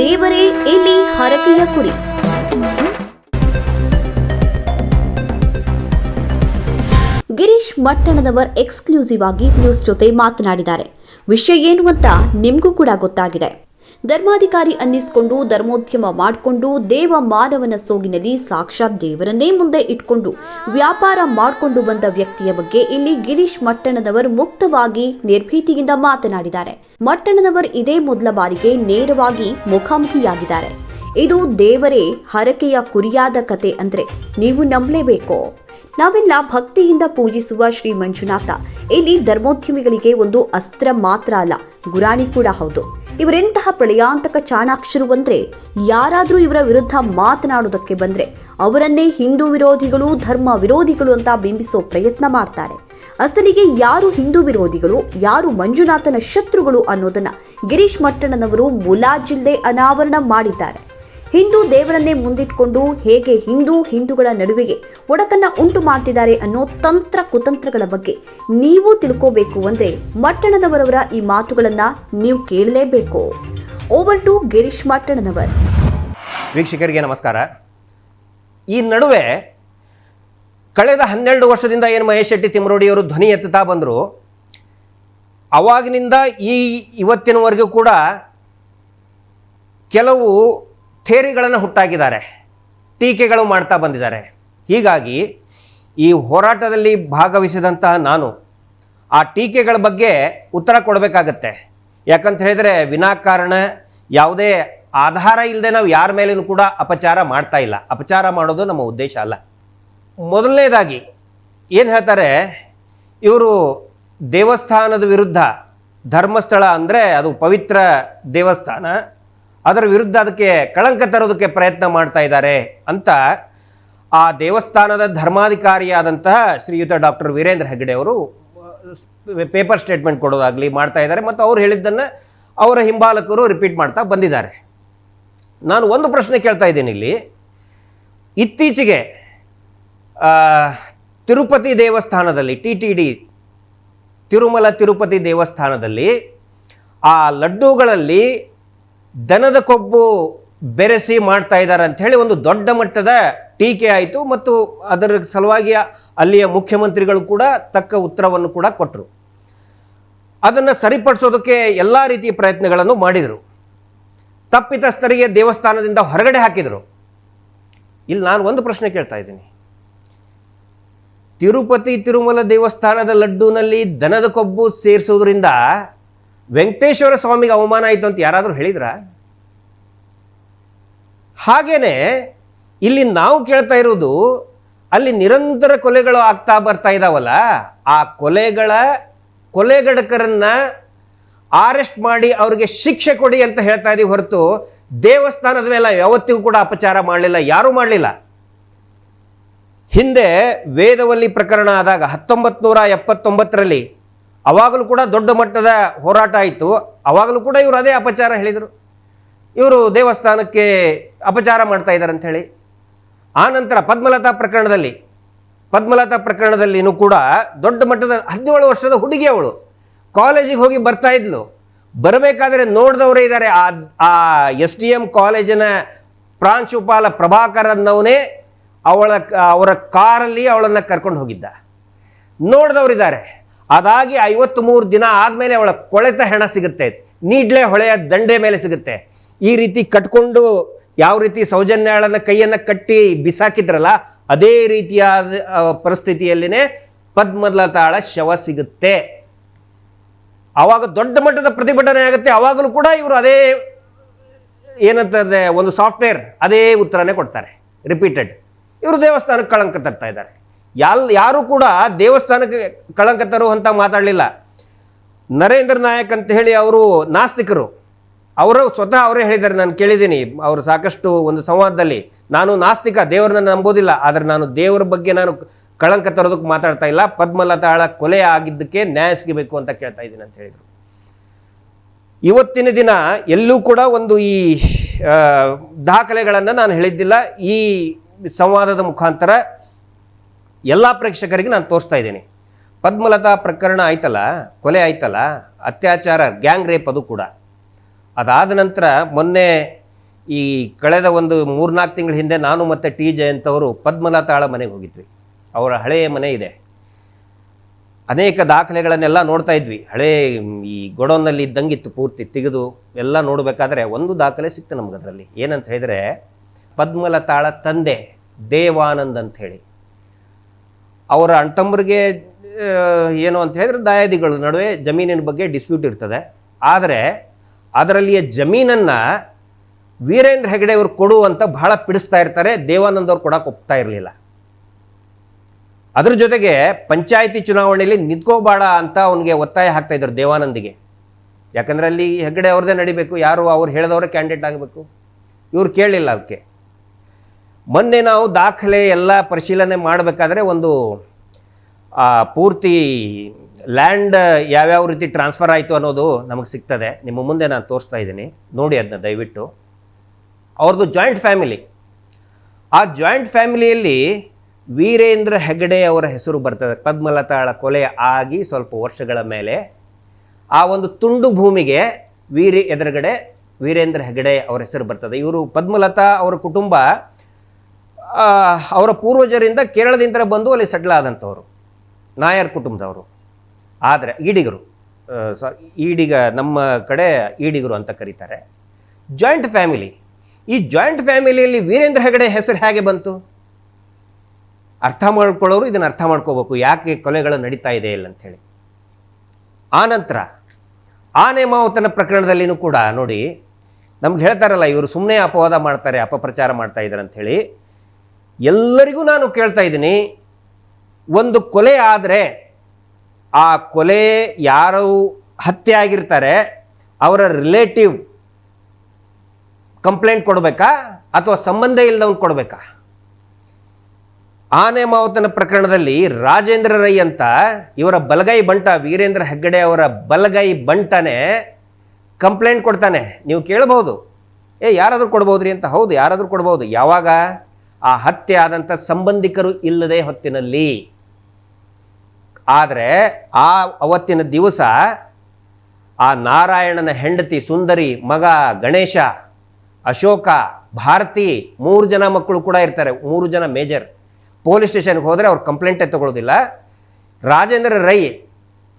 ದೇವರೇ, ಇಲ್ಲಿ ಹರಕೆಯ ಕುರಿ. ಗಿರೀಶ್ ಮಟ್ಟಣದವರ್ ಎಕ್ಸ್ಕ್ಲೂಸಿವ್ ಆಗಿ ನ್ಯೂಸ್ ಜೊತೆ ಮಾತನಾಡಿದ್ದಾರೆ. ವಿಷಯ ಏನು ಅಂತ ನಿಮಗೂ ಕೂಡ ಗೊತ್ತಾಗಿದೆ. ಧರ್ಮಾಧಿಕಾರಿ ಅನ್ನಿಸ್ಕೊಂಡು ಧರ್ಮೋದ್ಯಮ ಮಾಡಿಕೊಂಡು ದೇವ ಮಾನವನ ಸೋಗಿನಲ್ಲಿ ಸಾಕ್ಷಾತ್ ದೇವರನ್ನೇ ಮುಂದೆ ಇಟ್ಕೊಂಡು ವ್ಯಾಪಾರ ಮಾಡಿಕೊಂಡು ಬಂದ ವ್ಯಕ್ತಿಯ ಬಗ್ಗೆ ಇಲ್ಲಿ ಗಿರೀಶ್ ಮಟ್ಟಣದವರು ಮುಕ್ತವಾಗಿ ನಿರ್ಭೀತಿಯಿಂದ ಮಾತನಾಡಿದ್ದಾರೆ. ಮಟ್ಟಣದವರು ಇದೇ ಮೊದಲ ಬಾರಿಗೆ ನೇರವಾಗಿ ಮುಖಾಮುಖಿಯಾಗಿದ್ದಾರೆ. ಇದು ದೇವರೇ ಹರಕೆಯ ಕುರಿಯಾದ ಕತೆ ಅಂದ್ರೆ ನೀವು ನಂಬಲೇಬೇಕು. ನಾವೆಲ್ಲ ಭಕ್ತಿಯಿಂದ ಪೂಜಿಸುವ ಶ್ರೀ ಮಂಜುನಾಥ. ಇಲ್ಲಿ ಧರ್ಮೋದ್ಯಮಿಗಳಿಗೆ ಒಂದು ಅಸ್ತ್ರ ಮಾತ್ರ ಅಲ್ಲ, ಗುರಾಣಿ ಕೂಡ ಹೌದು. ಇವರೆಂತಹ ಪ್ರಳಯಾಂತಕ ಚಾಣಾಕ್ಷರು ಅಂದರೆ ಯಾರಾದರೂ ಇವರ ವಿರುದ್ಧ ಮಾತನಾಡೋದಕ್ಕೆ ಬಂದರೆ ಅವರನ್ನೇ ಹಿಂದೂ ವಿರೋಧಿಗಳು, ಧರ್ಮ ವಿರೋಧಿಗಳು ಅಂತ ಬಿಂಬಿಸೋ ಪ್ರಯತ್ನ ಮಾಡ್ತಾರೆ. ಅಸಲಿಗೆ ಯಾರು ಹಿಂದೂ ವಿರೋಧಿಗಳು, ಯಾರು ಮಂಜುನಾಥನ ಶತ್ರುಗಳು ಅನ್ನೋದನ್ನು ಗಿರೀಶ್ ಮಟ್ಟಣ್ಣನವರು ಮುಲಾಜಿಲ್ಲೆ ಅನಾವರಣ ಮಾಡಿದ್ದಾರೆ. ಹಿಂದೂ ದೇವರನ್ನೇ ಮುಂದಿಟ್ಕೊಂಡು ಹೇಗೆ ಹಿಂದೂ ಹಿಂದೂಗಳ ನಡುವೆಗೆ ಒಡಕನ್ನ ಉಂಟು ಮಾಡ್ತಿದ್ದಾರೆ ಅನ್ನೋ ತಂತ್ರ ಕುತಂತ್ರಗಳ ಬಗ್ಗೆ ನೀವು ತಿಳ್ಕೋಬೇಕು ಅಂದ್ರೆ ಮಟ್ಟಣದವರವರ ಈ ಮಾತುಗಳನ್ನ ನೀವು ಕೇಳಲೇಬೇಕು. ಓವರ್ ಟು ಗಿರೀಶ್ ಮಟ್ಟಣದವರ್ ವೀಕ್ಷಕರಿಗೆ ನಮಸ್ಕಾರ. ಈ ನಡುವೆ ಕಳೆದ ಹನ್ನೆರಡು ವರ್ಷದಿಂದ ಏನು ಮಹೇಶ್ ಶೆಟ್ಟಿ ತಿಮ್ಮರೋಡಿಯವರು ಧ್ವನಿ ಎತ್ತುತ್ತಾ ಬಂದರು, ಅವಾಗಿನಿಂದ ಈ ಇವತ್ತಿನವರೆಗೂ ಕೂಡ ಕೆಲವು ಥೇರಿಗಳನ್ನು ಹುಟ್ಟಾಕಿದ್ದಾರೆ, ಟೀಕೆಗಳು ಮಾಡ್ತಾ ಬಂದಿದ್ದಾರೆ. ಹೀಗಾಗಿ ಈ ಹೋರಾಟದಲ್ಲಿ ಭಾಗವಹಿಸಿದಂತಹ ನಾನು ಆ ಟೀಕೆಗಳ ಬಗ್ಗೆ ಉತ್ತರ ಕೊಡಬೇಕಾಗತ್ತೆ. ಯಾಕಂತ ಹೇಳಿದರೆ ವಿನಾಕಾರಣ ಯಾವುದೇ ಆಧಾರ ಇಲ್ಲದೆ ನಾವು ಯಾರ ಮೇಲೂ ಕೂಡ ಅಪಚಾರ ಮಾಡ್ತಾ ಇಲ್ಲ. ಅಪಚಾರ ಮಾಡೋದು ನಮ್ಮ ಉದ್ದೇಶ ಅಲ್ಲ. ಮೊದಲನೇದಾಗಿ ಏನು ಹೇಳ್ತಾರೆ, ಇವರು ದೇವಸ್ಥಾನದ ವಿರುದ್ಧ ಧರ್ಮಸ್ಥಳ ಅಂದರೆ ಅದು ಪವಿತ್ರ ದೇವಸ್ಥಾನ. ಅದರ ವಿರುದ್ಧ ಅದಕ್ಕೆ ಕಳಂಕ ತರೋದಕ್ಕೆ ಪ್ರಯತ್ನ ಮಾಡ್ತಾ ಇದ್ದಾರೆ ಅಂತ ಆ ದೇವಸ್ಥಾನದ ಧರ್ಮಾಧಿಕಾರಿಯಾದಂತಹ ಶ್ರೀಯುತ ಡಾಕ್ಟರ್ ವೀರೇಂದ್ರ ಹೆಗ್ಡೆ ಅವರು ಪೇಪರ್ ಸ್ಟೇಟ್ಮೆಂಟ್ ಕೊಡೋದಾಗಲಿ ಮಾಡ್ತಾ ಇದ್ದಾರೆ ಮತ್ತು ಅವ್ರು ಹೇಳಿದ್ದನ್ನು ಅವರ ಹಿಂಬಾಲಕರು ರಿಪೀಟ್ ಮಾಡ್ತಾ ಬಂದಿದ್ದಾರೆ. ನಾನು ಒಂದು ಪ್ರಶ್ನೆ ಕೇಳ್ತಾ ಇದ್ದೀನಿ ಇಲ್ಲಿ. ಇತ್ತೀಚೆಗೆ ತಿರುಪತಿ ದೇವಸ್ಥಾನದಲ್ಲಿ, T T D, Tirumala Tirupati ದೇವಸ್ಥಾನದಲ್ಲಿ ಆ ಲಡ್ಡೂಗಳಲ್ಲಿ ದನದ ಕೊಬ್ಬು ಬೆರೆಸಿ ಮಾಡ್ತಾ ಇದ್ದಾರೆ ಅಂತ ಹೇಳಿ ಒಂದು ದೊಡ್ಡ ಮಟ್ಟದ ಟೀಕೆ ಆಯಿತು ಮತ್ತು ಅದರ ಸಲುವಾಗಿ ಅಲ್ಲಿಯ ಮುಖ್ಯಮಂತ್ರಿಗಳು ಕೂಡ ತಕ್ಕ ಉತ್ತರವನ್ನು ಕೂಡ ಕೊಟ್ಟರು. ಅದನ್ನು ಸರಿಪಡಿಸೋದಕ್ಕೆ ಎಲ್ಲ ರೀತಿಯ ಪ್ರಯತ್ನಗಳನ್ನು ಮಾಡಿದರು. ತಪ್ಪಿತಸ್ಥರಿಗೆ ದೇವಸ್ಥಾನದಿಂದ ಹೊರಗಡೆ ಹಾಕಿದರು. ಇಲ್ಲಿ ನಾನು ಒಂದು ಪ್ರಶ್ನೆ ಕೇಳ್ತಾ ಇದ್ದೀನಿ. ತಿರುಪತಿ ತಿರುಮಲ ದೇವಸ್ಥಾನದ ಲಡ್ಡೂನಲ್ಲಿ ದನದ ಕೊಬ್ಬು ಸೇರಿಸೋದ್ರಿಂದ ವೆಂಕಟೇಶ್ವರ ಸ್ವಾಮಿಗೆ ಅವಮಾನ ಆಯಿತು ಅಂತ ಯಾರಾದರೂ ಹೇಳಿದ್ರ? ಹಾಗೇನೆ ಇಲ್ಲಿ ನಾವು ಕೇಳ್ತಾ ಇರೋದು ಅಲ್ಲಿ ನಿರಂತರ ಕೊಲೆಗಳು ಆಗ್ತಾ ಬರ್ತಾ ಇದ್ದಾವಲ್ಲ ಆ ಕೊಲೆಗಳ ಕೊಲೆಗಡಕರನ್ನ ಅರೆಸ್ಟ್ ಮಾಡಿ ಅವರಿಗೆ ಶಿಕ್ಷೆ ಕೊಡಿ ಅಂತ ಹೇಳ್ತಾ ಇದೀವಿ ಹೊರತು ದೇವಸ್ಥಾನದ ಮೇಲೆ ಯಾವತ್ತಿಗೂ ಕೂಡ ಅಪಚಾರ ಮಾಡಲಿಲ್ಲ, ಯಾರೂ ಮಾಡಲಿಲ್ಲ. ಹಿಂದೆ ವೇದವಲ್ಲಿ ಪ್ರಕರಣ ಆದಾಗ ಹತ್ತೊಂಬತ್ತು ನೂರ ಎಪ್ಪತ್ತೊಂಬತ್ತರಲ್ಲಿ ಅವಾಗಲೂ ಕೂಡ ದೊಡ್ಡ ಮಟ್ಟದ ಹೋರಾಟ ಆಯಿತು. ಅವಾಗಲೂ ಕೂಡ ಇವರು ಅದೇ ಅಪಚಾರ ಹೇಳಿದರು. ಇವರು ದೇವಸ್ಥಾನಕ್ಕೆ ಅಪಚಾರ ಮಾಡ್ತಾ ಇದ್ದಾರೆ ಅಂಥೇಳಿ ಆನಂತರ ಪದ್ಮಲತಾ ಪ್ರಕರಣದಲ್ಲಿ, ಪದ್ಮಲತಾ ಪ್ರಕರಣದಲ್ಲಿನೂ ಕೂಡ ದೊಡ್ಡ ಮಟ್ಟದ ಹದಿನೇಳು ವರ್ಷದ ಹುಡುಗಿ ಅವಳು ಕಾಲೇಜಿಗೆ ಹೋಗಿ ಬರ್ತಾ ಇದ್ಲು. ಬರಬೇಕಾದ್ರೆ ನೋಡಿದವರೇ ಇದ್ದಾರೆ ಆ ಎಸ್ ಡಿ ಎಂ ಕಾಲೇಜಿನ ಪ್ರಾಂಶುಪಾಲ ಪ್ರಭಾಕರ್ ಅನ್ನವನೇ ಅವಳ, ಅವರ ಕಾರಲ್ಲಿ ಅವಳನ್ನು ಕರ್ಕೊಂಡು ಹೋಗಿದ್ದ. ನೋಡಿದವರಿದ್ದಾರೆ. ಅದಾಗಿ ಐವತ್ತು ಮೂರು ದಿನ ಆದಮೇಲೆ ಅವಳ ಕೊಳೆತ ಹೆಣ ಸಿಗುತ್ತೆ. ನೀಡ್ಲೆ ಹೊಳೆಯ ದಂಡೆ ಮೇಲೆ ಸಿಗುತ್ತೆ. ಈ ರೀತಿ ಕಟ್ಕೊಂಡು ಯಾವ ರೀತಿ ಸೌಜನ್ಯಳನ್ನ ಕೈಯನ್ನು ಕಟ್ಟಿ ಬಿಸಾಕಿದ್ರಲ್ಲ, ಅದೇ ರೀತಿಯಾದ ಪರಿಸ್ಥಿತಿಯಲ್ಲಿನೇ ಪದ್ಮಲತಾಳ ಶವ ಸಿಗುತ್ತೆ. ಆವಾಗ ದೊಡ್ಡ ಮಟ್ಟದ ಪ್ರತಿಭಟನೆ ಆಗುತ್ತೆ. ಆವಾಗಲೂ ಕೂಡ ಇವರು ಅದೇ ಏನಂತಂದ್ರೆ ಒಂದು ಸಾಫ್ಟ್ವೇರ್ ಅದೇ ಉತ್ತರನೇ ಕೊಡ್ತಾರೆ. ರಿಪೀಟೆಡ್. ಇವರು ದೇವಸ್ಥಾನಕ್ಕೆ ಕಳಂಕ ತರ್ತಾ ಇದ್ದಾರೆ. ಯಾಲ್ ಯಾರು ಕೂಡ ದೇವಸ್ಥಾನಕ್ಕೆ ಕಳಂಕ ತರುವಂತ ಮಾತಾಡಲಿಲ್ಲ. ನರೇಂದ್ರ ನಾಯಕ್ ಅಂತ ಹೇಳಿ ಅವರು ನಾಸ್ತಿಕರು. ಅವರು ಸ್ವತಃ ಅವರೇ ಹೇಳಿದ್ದಾರೆ, ನಾನು ಕೇಳಿದ್ದೀನಿ. ಅವರು ಸಾಕಷ್ಟು ಒಂದು ಸಂವಾದದಲ್ಲಿ, ನಾನು ನಾಸ್ತಿಕ, ದೇವರನ್ನ ನಂಬೋದಿಲ್ಲ, ಆದರೆ ನಾನು ದೇವರ ಬಗ್ಗೆ ನಾನು ಕಳಂಕ ತರೋದಕ್ಕೆ ಮಾತಾಡ್ತಾ ಇಲ್ಲ. ಪದ್ಮಲತಾಳ ಕೊಲೆ ಆಗಿದ್ದಕ್ಕೆ ನ್ಯಾಯ ಸಿಗಬೇಕು ಅಂತ ಕೇಳ್ತಾ ಇದ್ದೀನಿ ಅಂತ ಹೇಳಿದರು. ಇವತ್ತಿನ ದಿನ ಎಲ್ಲೂ ಕೂಡ ಒಂದು ಈ ದಾಖಲೆಗಳನ್ನು ನಾನು ಹೇಳಿದ್ದಿಲ್ಲ. ಈ ಸಂವಾದದ ಮುಖಾಂತರ ಎಲ್ಲ ಪ್ರೇಕ್ಷಕರಿಗೆ ನಾನು ತೋರಿಸ್ತಾ ಇದ್ದೀನಿ. ಪದ್ಮಲತಾ ಪ್ರಕರಣ ಆಯ್ತಲ್ಲ, ಕೊಲೆ ಆಯ್ತಲ್ಲ, ಅತ್ಯಾಚಾರ, ಗ್ಯಾಂಗ್ ರೇಪ್ ಅದು ಕೂಡ. ಅದಾದ ನಂತರ ಮೊನ್ನೆ ಈ ಕಳೆದ ಒಂದು ಮೂರ್ನಾಲ್ಕು ತಿಂಗಳ ಹಿಂದೆ ನಾನು ಮತ್ತು ಟಿ ಜಯಂತ್ ಅವರು ಪದ್ಮಲತಾಳ ಮನೆಗೆ ಹೋಗಿದ್ವಿ. ಅವರ ಹಳೆಯ ಮನೆ ಇದೆ. ಅನೇಕ ದಾಖಲೆಗಳನ್ನೆಲ್ಲ ನೋಡ್ತಾ ಇದ್ವಿ. ಹಳೆ ಈ ಗೊಡೋನಲ್ಲಿ ಇದ್ದಂಗಿತ್ತು ಪೂರ್ತಿ ತೆಗೆದು ಎಲ್ಲ ನೋಡಬೇಕಾದ್ರೆ ಒಂದು ದಾಖಲೆ ಸಿಕ್ತು ನಮಗದರಲ್ಲಿ. ಏನಂತ ಹೇಳಿದರೆ ಪದ್ಮಲತಾಳ ತಂದೆ ದೇವಾನಂದ್ ಅಂತ ಹೇಳಿ. ಅವರ ಅಣ್ತಂಬರಿಗೆ ಏನು ಅಂತ ಹೇಳಿದ್ರೆ ದಾಯಾದಿಗಳ ನಡುವೆ ಜಮೀನಿನ ಬಗ್ಗೆ ಡಿಸ್ಪ್ಯೂಟ್ ಇರ್ತದೆ. ಆದರೆ ಅದರಲ್ಲಿಯ ಜಮೀನನ್ನು ವೀರೇಂದ್ರ ಹೆಗಡೆ ಅವರು ಕೊಡು ಅಂತ ಬಹಳ ಪಿಡಿಸ್ತಾ ಇರ್ತಾರೆ. ದೇವಾನಂದ್ ಅವ್ರು ಕೊಡಕ್ಕೆ ಒಪ್ತಾ ಇರಲಿಲ್ಲ. ಅದ್ರ ಜೊತೆಗೆ ಪಂಚಾಯಿತಿ ಚುನಾವಣೆಯಲ್ಲಿ ನಿಂತ್ಕೋಬೇಡ ಅಂತ ಅವನಿಗೆ ಒತ್ತಾಯ ಹಾಕ್ತಾ ಇದ್ರು ದೇವಾನಂದಿಗೆ. ಯಾಕಂದ್ರೆ ಅಲ್ಲಿ ಹೆಗ್ಗಡೆ ಅವ್ರದ್ದೇ ನಡಿಬೇಕು. ಯಾರು ಅವ್ರು ಹೇಳಿದವರೇ ಕ್ಯಾಂಡಿಡೇಟ್ ಆಗಬೇಕು. ಇವ್ರು ಕೇಳಲಿಲ್ಲ ಅದಕ್ಕೆ ಮೊನ್ನೆ ನಾವು ದಾಖಲೆ ಎಲ್ಲ ಪರಿಶೀಲನೆ ಮಾಡಬೇಕಾದ್ರೆ ಒಂದು ಪೂರ್ತಿ ಲ್ಯಾಂಡ್ ಯಾವ್ಯಾವ ರೀತಿ ಟ್ರಾನ್ಸ್ಫರ್ ಆಯಿತು ಅನ್ನೋದು ನಮಗೆ ಸಿಗ್ತದೆ. ನಿಮ್ಮ ಮುಂದೆ ನಾನು ತೋರಿಸ್ತಾ ಇದ್ದೀನಿ. ನೋಡಿ ಅದನ್ನ ದಯವಿಟ್ಟು. ಅವ್ರದ್ದು ಜಾಯಿಂಟ್ ಫ್ಯಾಮಿಲಿ. ಆ ಜಾಯಿಂಟ್ ಫ್ಯಾಮಿಲಿಯಲ್ಲಿ ವೀರೇಂದ್ರ ಹೆಗಡೆ ಅವರ ಹೆಸರು ಬರ್ತದೆ. ಪದ್ಮಲತಾಳ ಕೊಲೆ ಆಗಿ ಸ್ವಲ್ಪ ವರ್ಷಗಳ ಮೇಲೆ ಆ ಒಂದು ತುಂಡು ಭೂಮಿಗೆ ವೀರಿ ಎದುರುಗಡೆ ವೀರೇಂದ್ರ ಹೆಗಡೆ ಅವರ ಹೆಸರು ಬರ್ತದೆ. ಇವರು ಪದ್ಮಲತಾ ಅವರ ಕುಟುಂಬ ಅವರ ಪೂರ್ವಜರಿಂದ ಕೇರಳದಿಂದ ಬಂದು ಅಲ್ಲಿ ಸೆಟ್ಲ್ ಆದಂಥವ್ರು, ನಾಯರ್ ಕುಟುಂಬದವರು. ಆದರೆ ಈಡಿಗರು ಸ, ಈಡಿಗ, ನಮ್ಮ ಕಡೆ ಈಡಿಗರು ಅಂತ ಕರೀತಾರೆ. ಜಾಯಿಂಟ್ ಫ್ಯಾಮಿಲಿ ಈ ಜಾಯಿಂಟ್ ಫ್ಯಾಮಿಲಿಯಲ್ಲಿ ವೀರೇಂದ್ರ ಹೆಗಡೆ ಹೆಸರು ಹೇಗೆ ಬಂತು? ಅರ್ಥ ಮಾಡ್ಕೊಳ್ಳೋರು ಇದನ್ನು ಅರ್ಥ ಮಾಡ್ಕೋಬೇಕು, ಯಾಕೆ ಕೊಲೆಗಳು ನಡೀತಾ ಇದೆ ಇಲ್ಲ ಅಂಥೇಳಿ ಆನಂತರ ಆನೆ ಮಾವುತನ ಪ್ರಕರಣದಲ್ಲಿನೂ ಕೂಡ ನೋಡಿ, ನಮ್ಗೆ ಹೇಳ್ತಾರಲ್ಲ, ಇವರು ಸುಮ್ಮನೆ ಅಪವಾದ ಮಾಡ್ತಾರೆ, ಅಪಪ್ರಚಾರ ಮಾಡ್ತಾ ಇದ್ದಾರೆ ಅಂಥೇಳಿ ಎಲ್ಲರಿಗೂ ನಾನು ಕೇಳ್ತಾ ಇದ್ದೀನಿ, ಒಂದು ಕೊಲೆ ಆದರೆ ಆ ಕೊಲೆ ಯಾರು ಹತ್ಯೆ ಆಗಿರ್ತಾರೆ ಅವರ ರಿಲೇಟಿವ್ ಕಂಪ್ಲೇಂಟ್ ಕೊಡಬೇಕಾ ಅಥವಾ ಸಂಬಂಧ ಇಲ್ಲದವನು ಕೊಡಬೇಕಾ? ಆನೆ ಮಾವುತನ ಪ್ರಕರಣದಲ್ಲಿ ರಾಜೇಂದ್ರ ರೈ ಅಂತ ಇವರ ಬಲಗೈ ಬಂಟ, ವೀರೇಂದ್ರ ಹೆಗ್ಗಡೆ ಅವರ ಬಲಗೈ ಬಂಟನೇ ಕಂಪ್ಲೇಂಟ್ ಕೊಡ್ತಾನೆ. ನೀವು ಕೇಳಬಹುದು. ಏ, ಯಾರಾದರೂ ಕೊಡ್ಬೋದ್ರಿ ಅಂತ? ಹೌದು, ಯಾರಾದರೂ ಕೊಡ್ಬೋದು. ಯಾವಾಗ? ಆ ಹತ್ಯೆ ಆದಂಥ ಸಂಬಂಧಿಕರು ಇಲ್ಲದೆ ಹೊತ್ತಿನಲ್ಲಿ. ಆದರೆ ಆ ಅವತ್ತಿನ ದಿವಸ ಆ ನಾರಾಯಣನ ಹೆಂಡತಿ ಸುಂದರಿ, ಮಗ ಗಣೇಶ, ಅಶೋಕ, ಭಾರತಿ ಮೂರು ಜನ ಮಕ್ಕಳು ಕೂಡ ಇರ್ತಾರೆ, ಮೂರು ಜನ ಮೇಜರ್. ಪೊಲೀಸ್ ಸ್ಟೇಷನ್ಗೆ ಹೋದರೆ ಅವ್ರು ಕಂಪ್ಲೇಂಟೇ ತಗೊಳ್ಳೋದಿಲ್ಲ ರಾಜೇಂದ್ರ ರೈ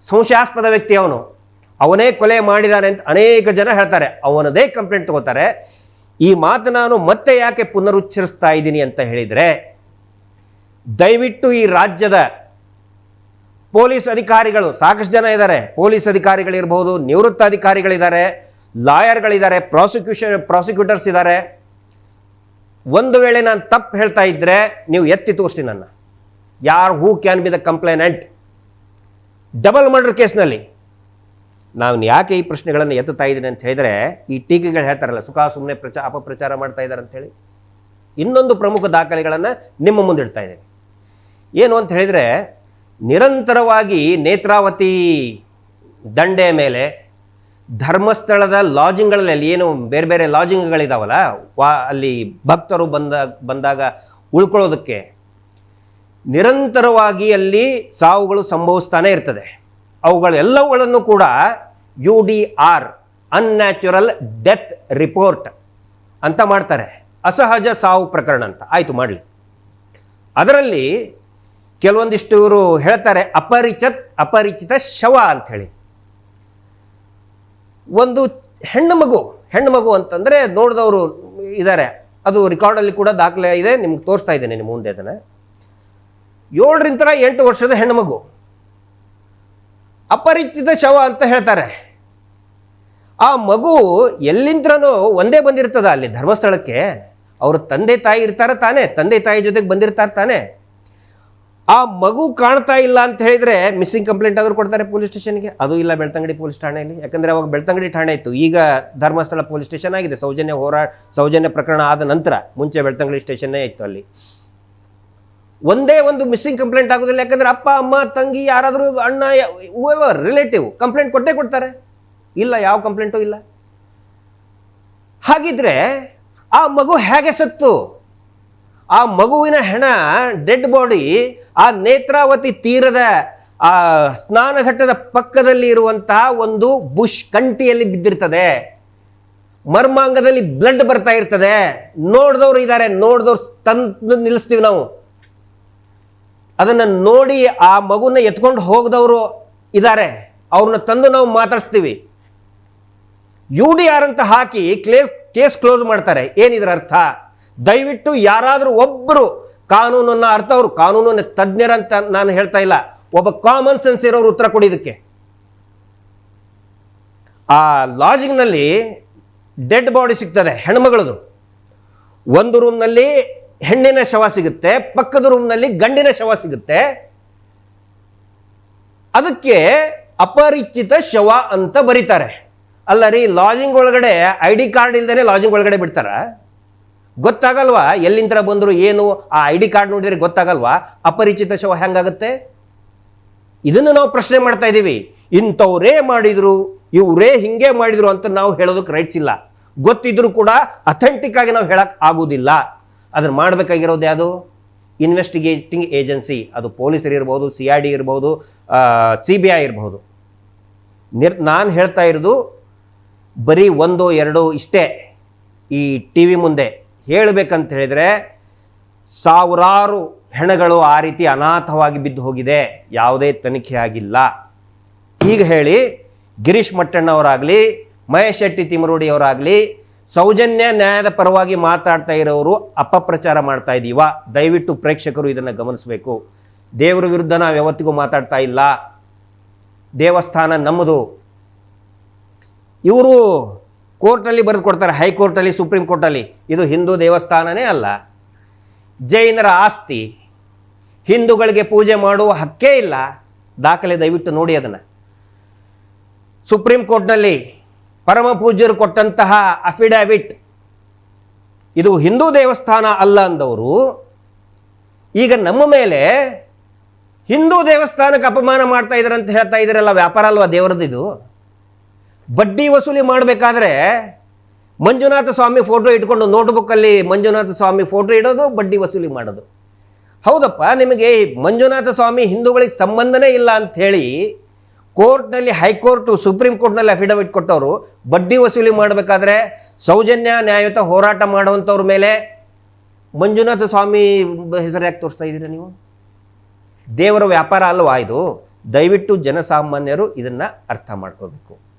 ಸಂಶಯಾಸ್ಪದ ವ್ಯಕ್ತಿ ಅವನು. ಅವನೇ ಕೊಲೆ ಮಾಡಿದಾನೆ ಅಂತ ಅನೇಕ ಜನ ಹೇಳ್ತಾರೆ. ಅವನದೇ ಕಂಪ್ಲೇಂಟ್ ತಗೋತಾರೆ. ಈ ಮಾತು ನಾನು ಮತ್ತೆ ಯಾಕೆ ಪುನರುಚ್ಚರಿಸ್ತಾ ಇದ್ದೀನಿ ಅಂತ ಹೇಳಿದರೆ, ದಯವಿಟ್ಟು ಈ ರಾಜ್ಯದ ಪೊಲೀಸ್ ಅಧಿಕಾರಿಗಳು, ಸಾಕಷ್ಟು ಜನ ಇದ್ದಾರೆ. ಪೊಲೀಸ್ ಅಧಿಕಾರಿಗಳಿರ್ಬೋದು, ನಿವೃತ್ತ ಅಧಿಕಾರಿಗಳಿದ್ದಾರೆ, ಲಾಯರ್ಗಳಿದ್ದಾರೆ, ಪ್ರಾಸಿಕ್ಯೂಷನ್, ಪ್ರಾಸಿಕ್ಯೂಟರ್ಸ್ ಇದ್ದಾರೆ. ಒಂದು ವೇಳೆ ನಾನು ತಪ್ಪು ಹೇಳ್ತಾ ಇದ್ದರೆ ನೀವು ಎತ್ತಿ ತೋರಿಸಿ ನನ್ನ. ಯಾರು who can be the complainant double murder ಕೇಸ್ನಲ್ಲಿ. ನಾನು ಯಾಕೆ ಈ ಪ್ರಶ್ನೆಗಳನ್ನು ಎತ್ತುತ್ತಾ ಇದ್ದೀನಿ ಅಂತ ಹೇಳಿದರೆ, ಈ ಟೀಕೆಗಳು ಹೇಳ್ತಾರಲ್ಲ, ಸುಖ ಸುಮ್ಮನೆ ಪ್ರಚಾರ ಅಪಪ್ರಚಾರ ಮಾಡ್ತಾ ಇದ್ದಾರೆ ಅಂತೇಳಿ ಇನ್ನೊಂದು ಪ್ರಮುಖ ದಾಖಲೆಗಳನ್ನು ನಿಮ್ಮ ಮುಂದಿಡ್ತಾ ಇದ್ದೇನೆ. ಏನು ಅಂತ ಹೇಳಿದರೆ, ನಿರಂತರವಾಗಿ ನೇತ್ರಾವತಿ ದಂಡೆ ಮೇಲೆ, ಧರ್ಮಸ್ಥಳದ ಲಾಜಿಂಗ್ಗಳಲ್ಲಿ ಏನು ಬೇರೆ ಬೇರೆ ಲಾಜಿಂಗ್ಗಳಿದಾವಲ್ಲ ವಾ, ಅಲ್ಲಿ ಭಕ್ತರು ಬಂದ, ಬಂದಾಗ ಉಳ್ಕೊಳ್ಳೋದಕ್ಕೆ ನಿರಂತರವಾಗಿ ಅಲ್ಲಿ ಸಾವುಗಳು ಸಂಭವಿಸ್ತಾನೆ ಇರ್ತದೆ. ಅವುಗಳೆಲ್ಲವುಗಳನ್ನು ಕೂಡ U D R unnatural death report ಅಂತ ಮಾಡ್ತಾರೆ. ಅಸಹಜ ಸಾವು ಪ್ರಕರಣ ಅಂತ. ಆಯಿತು, ಮಾಡಲಿ. ಅದರಲ್ಲಿ ಕೆಲವೊಂದಿಷ್ಟು ಇವರು ಹೇಳ್ತಾರೆ, ಅಪರಿಚಿತ ಅಪರಿಚಿತ ಶವ ಅಂತ ಹೇಳಿ. ಒಂದು ಹೆಣ್ಣು ಮಗು ಹೆಣ್ಣು ಮಗು ಅಂತಂದರೆ ನೋಡಿದವರು ಇದ್ದಾರೆ ಅದು ರೆಕಾರ್ಡಲ್ಲಿ ಕೂಡ ದಾಖಲೆ ಇದೆ, ನಿಮ್ಗೆ ತೋರಿಸ್ತಾ ಇದ್ದೇನೆ ನಿಮ್ಮ ಮುಂದೆ ಅದನ್ನು. ಏಳರಿಂದ ಎಂಟು ವರ್ಷದ ಹೆಣ್ಣು ಮಗು. ಅಪರಿಚಿತ ಶವ ಅಂತ ಹೇಳ್ತಾರೆ. ಆ ಮಗು ಎಲ್ಲಿಂದ್ರೂ ಒಂದೇ ಬಂದಿರ್ತದ ಅಲ್ಲಿ ಧರ್ಮಸ್ಥಳಕ್ಕೆ. ಅವ್ರ ತಂದೆ ತಾಯಿ ಇರ್ತಾರ ತಾನೇ, ತಂದೆ ತಾಯಿ ಜೊತೆಗೆ ಬಂದಿರ್ತಾರೆ ತಾನೇ. ಆ ಮಗು ಕಾಣ್ತಾ ಇಲ್ಲ ಅಂತ ಹೇಳಿದ್ರೆ ಮಿಸ್ಸಿಂಗ್ ಕಂಪ್ಲೇಂಟ್ ಆದರೂ ಕೊಡ್ತಾರೆ ಪೊಲೀಸ್ ಸ್ಟೇಷನ್ಗೆ. ಅದು ಇಲ್ಲ ಬೆಳ್ತಂಗಡಿ ಪೊಲೀಸ್ ಠಾಣೆಯಲ್ಲಿ. ಯಾಕಂದರೆ ಅವಾಗ ಬೆಳ್ತಂಗಡಿ ಠಾಣೆ ಇತ್ತು. ಈಗ ಧರ್ಮಸ್ಥಳ ಪೊಲೀಸ್ ಸ್ಟೇಷನ್ ಆಗಿದೆ. ಸೌಜನ್ಯ ಹೋರಾ, ಸೌಜನ್ಯ ಪ್ರಕರಣ ಆದ ನಂತರ ಮುಂಚೆ ಬೆಳ್ತಂಗಡಿ ಸ್ಟೇಷನ್ನೇ ಇತ್ತು ಅಲ್ಲಿ. ಒಂದೇ ಒಂದು ಮಿಸ್ಸಿಂಗ್ ಕಂಪ್ಲೇಂಟ್ ಆಗೋದಿಲ್ಲ. ಯಾಕಂದ್ರೆ ಅಪ್ಪ, ಅಮ್ಮ, ತಂಗಿ, ಯಾರಾದರೂ ಅಣ್ಣ ರಿಲೇಟಿವ್ ಕಂಪ್ಲೇಂಟ್ ಕೊಟ್ಟೇ ಕೊಡ್ತಾರೆ. ಇಲ್ಲ, ಯಾವ ಕಂಪ್ಲೇಂಟು ಇಲ್ಲ. ಹಾಗಿದ್ರೆ ಆ ಮಗು ಹೇಗೆ ಸತ್ತು? ಆ ಮಗುವಿನ ಹೆಣ ಡೆಡ್ ಬಾಡಿ ಆ ನೇತ್ರಾವತಿ ತೀರದ, ಆ ಸ್ನಾನಘಟ್ಟದ ಪಕ್ಕದಲ್ಲಿ ಇರುವಂತಹ ಒಂದು ಬುಷ್ ಕಂಟಿಯಲ್ಲಿ ಬಿದ್ದಿರ್ತದೆ. ಮರ್ಮಾಂಗದಲ್ಲಿ ಬ್ಲಡ್ ಬರ್ತಾ ಇರ್ತದೆ. ನೋಡ್ದವ್ರು ಇದ್ದಾರೆ ನೋಡಿದವ್ರು ತಂದು ನಿಲ್ಲಿಸ್ತೀವಿ ನಾವು. ಅದನ್ನು ನೋಡಿ ಆ ಮಗುನ ಎತ್ಕೊಂಡು ಹೋಗದವರು ಇದ್ದಾರೆ ಅವ್ರನ್ನ ತಂದು ನಾವು ಮಾತಾಡಿಸ್ತೀವಿ. ಯು ಡಿ ಆರ್ ಅಂತ ಹಾಕಿ ಕ್ಲೇಸ್ ಕೇಸ್ ಕ್ಲೋಸ್ ಮಾಡ್ತಾರೆ. ಏನಿದ್ರ ಅರ್ಥ? ದಯವಿಟ್ಟು ಯಾರಾದರೂ ಒಬ್ಬರು ಕಾನೂನನ್ನು ಅರ್ಥ ಅವರು ಕಾನೂನಿನ ತಜ್ಞರಂತ ನಾನು ಹೇಳ್ತಾ ಇಲ್ಲ. ಒಬ್ಬ ಕಾಮನ್ ಸೆನ್ಸ್ ಇರೋರು ಉತ್ತರ ಕೊಡಿ ಇದಕ್ಕೆ ಆ ಲಾಜಿಂಗ್ನಲ್ಲಿ ಡೆಡ್ ಬಾಡಿ ಸಿಗ್ತದೆ ಹೆಣ್ಮಗಳದು. ಒಂದು ರೂಮ್ನಲ್ಲಿ ಹೆಣ್ಣಿನ ಶವ ಸಿಗುತ್ತೆ, ಪಕ್ಕದ ರೂಮ್ನಲ್ಲಿ ಗಂಡಿನ ಶವ ಸಿಗುತ್ತೆ. ಅದಕ್ಕೆ ಅಪರಿಚಿತ ಶವ ಅಂತ ಬರೀತಾರೆ. ಅಲ್ಲ ರೀ ಲಾಜಿಂಗ್ ಒಳಗಡೆ ಐ ಡಿ ಕಾರ್ಡ್ ಇಲ್ದೇನೆ ಲಾಜಿಂಗ್ ಒಳಗಡೆ ಬಿಡ್ತಾರ? ಗೊತ್ತಾಗಲ್ವಾ? ಎಲ್ಲಿಂದ ಬಂದರು ಏನು? ಆ ಐ ಡಿ ಕಾರ್ಡ್ ನೋಡಿದರೆ ಗೊತ್ತಾಗಲ್ವಾ? ಅಪರಿಚಿತ ಶವ ಹೆಂಗಾಗುತ್ತೆ? ಇದನ್ನು ನಾವು ಪ್ರಶ್ನೆ ಮಾಡ್ತಾ ಇದ್ದೀವಿ. ಇಂಥವ್ರೇ ಮಾಡಿದ್ರು, ಇವರೇ ಹಿಂಗೆ ಮಾಡಿದ್ರು ಅಂತ ನಾವು ಹೇಳೋದಕ್ಕೆ ರೈಟ್ಸ್ ಇಲ್ಲ. ಗೊತ್ತಿದ್ರು ಕೂಡ ಅಥೆಂಟಿಕ್ ಆಗಿ ನಾವು ಹೇಳಕ್ ಆಗುವುದಿಲ್ಲ ಅದನ್ನು ಮಾಡಬೇಕಾಗಿರೋದು ಯಾವುದು? ಇನ್ವೆಸ್ಟಿಗೇಟಿಂಗ್ ಏಜೆನ್ಸಿ ಅದು ಪೊಲೀಸರು ಇರ್ಬೋದು ಸಿ ಆರ್ ಡಿ ಇರ್ಬೋದು ಸಿ ಬಿ ಐ ಇರ್ಬೋದು. ನಿರ್, ನಾನು ಹೇಳ್ತಾ ಇರೋದು ಬರೀ ಒಂದು, ಎರಡು ಇಷ್ಟೇ ಈ ಟಿ ವಿ ಮುಂದೆ. ಹೇಳಬೇಕಂತ ಹೇಳಿದರೆ ಸಾವಿರಾರು ಹೆಣಗಳು ಆ ರೀತಿ ಅನಾಥವಾಗಿ ಬಿದ್ದು ಹೋಗಿದೆ. ಯಾವುದೇ ತನಿಖೆ ಆಗಿಲ್ಲ. ಈಗ ಹೇಳಿ ಗಿರೀಶ್ ಮಟ್ಟಣ್ಣವರಾಗಲಿ, ಮಹೇಶ್ ಶೆಟ್ಟಿ ತಿಮರೋಡಿ ಅವರಾಗಲಿ ಸೌಜನ್ಯ ನ್ಯಾಯದ ಪರವಾಗಿ ಮಾತಾಡ್ತಾ ಇರೋರು ಅಪಪ್ರಚಾರ ಮಾಡ್ತಾ ಇದ್ದೀವ ದಯವಿಟ್ಟು ಪ್ರೇಕ್ಷಕರು ಇದನ್ನು ಗಮನಿಸಬೇಕು. ದೇವರ ವಿರುದ್ಧ ನಾವು ಯಾವತ್ತಿಗೂ ಮಾತಾಡ್ತಾ ಇಲ್ಲ. ದೇವಸ್ಥಾನ ನಮ್ಮದು. ಇವರು ಕೋರ್ಟಲ್ಲಿ ಬರೆದು ಕೊಡ್ತಾರೆ ಹೈಕೋರ್ಟಲ್ಲಿ ಸುಪ್ರೀಂ ಕೋರ್ಟಲ್ಲಿ ಇದು ಹಿಂದೂ ದೇವಸ್ಥಾನನೇ ಅಲ್ಲ. ಜೈನರ ಆಸ್ತಿ. ಹಿಂದೂಗಳಿಗೆ ಪೂಜೆ ಮಾಡುವ ಹಕ್ಕೇ ಇಲ್ಲ. ದಾಖಲೆ ದಯವಿಟ್ಟು ನೋಡಿ ಅದನ್ನು. ಸುಪ್ರೀಂ ಕೋರ್ಟ್ನಲ್ಲಿ ಪರಮ ಪೂಜ್ಯರು ಕೊಟ್ಟಂತಹ ಅಫಿಡಾವಿಟ್ ಇದು ಹಿಂದೂ ದೇವಸ್ಥಾನ ಅಲ್ಲ ಅಂದವರು, ಈಗ ನಮ್ಮ ಮೇಲೆ ಹಿಂದೂ ದೇವಸ್ಥಾನಕ್ಕೆ ಅಪಮಾನ ಮಾಡ್ತಾ ಇದ್ದಾರೆ ಅಂತ ಹೇಳ್ತಾ ಇದ್ದೀರಲ್ಲ ವ್ಯಾಪಾರ ಅಲ್ವಾ ದೇವರದ್ದು ಇದು ಬಡ್ಡಿ ವಸೂಲಿ ಮಾಡಬೇಕಾದ್ರೆ ಮಂಜುನಾಥ ಸ್ವಾಮಿ ಫೋಟೋ ಇಟ್ಕೊಂಡು ನೋಟ್ಬುಕ್ಕಲ್ಲಿ ಮಂಜುನಾಥ ಸ್ವಾಮಿ ಫೋಟೋ ಇಡೋದು, ಬಡ್ಡಿ ವಸೂಲಿ ಮಾಡೋದು. ಹೌದಪ್ಪ, ನಿಮಗೆ ಮಂಜುನಾಥ ಸ್ವಾಮಿ ಹಿಂದೂಗಳಿಗೆ ಸಂಬಂಧನೇ ಇಲ್ಲ ಅಂತ ಹೇಳಿ ಕೋರ್ಟ್ನಲ್ಲಿ, ಹೈಕೋರ್ಟು, ಸುಪ್ರೀಂ ಕೋರ್ಟ್ನಲ್ಲಿ ಅಫಿಡವಿಟ್ ಕೊಟ್ಟವರು, ಬಡ್ಡಿ ವಸೂಲಿ ಮಾಡಬೇಕಾದ್ರೆ ಸೌಜನ್ಯ ನ್ಯಾಯಯುತ ಹೋರಾಟ ಮಾಡುವಂಥವ್ರ ಮೇಲೆ ಮಂಜುನಾಥ ಸ್ವಾಮಿ ಹೆಸರು ಯಾಕೆ ತೋರಿಸ್ತಾ ಇದ್ದೀರಾ ನೀವು? ದೇವರ ವ್ಯಾಪಾರ ಅಲ್ವಾ ಇದು? ದಯವಿಟ್ಟು ಜನಸಾಮಾನ್ಯರು ಇದನ್ನು ಅರ್ಥ ಮಾಡ್ಕೋಬೇಕು.